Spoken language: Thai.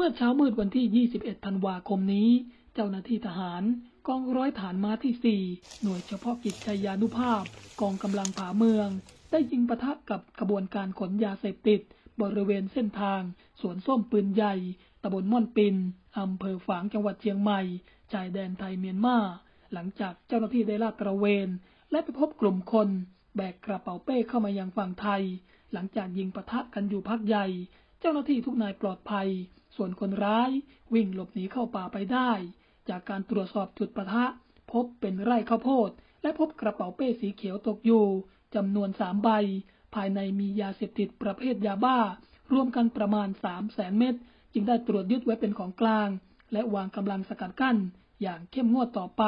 เมื่อเช้ามืดวันที่ 21 ธันวาคมนี้ เจ้าหน้าที่ทหารกองร้อยฐานม้าที่ 4 หน่วยเฉพาะกิจชัยยานุภาพ กองกำลังผาเมือง ได้ยิงปะทะกับขบวนการขนยาเสพติด บริเวณเส้นทาง สวนส้มปืนใหญ่ตำบลม่อนปินอำเภอฝางจังหวัดเชียงใหม่ชายแดนไทยเมียนมาหลังจากเจ้าหน้าที่ได้ลาดตระเวน และไปพบกลุ่มคน แบกกระเป๋าเป้เข้ามายังฝั่งไทย หลังจากยิงปะทะกันอยู่พักใหญ่ เจ้าหน้าที่ทุกนายปลอดภัย ส่วนคนร้ายวิ่งหลบหนีเข้าป่าไปได้ จากการตรวจสอบจุดประทะ พบเป็นไร่ข้าวโพด และพบกระเป๋าเป้สีเขียวตกอยู่จำนวนสามใบ ภายในมียาเสพติดประเภทยาบ้า รวมกันประมาณ3 0 0แสนเม็ดจึงได้ตรวจยึดไว้เป็นของกลาง และวางกำลังสกัดกั้นอย่างเข้มงวดต่อไป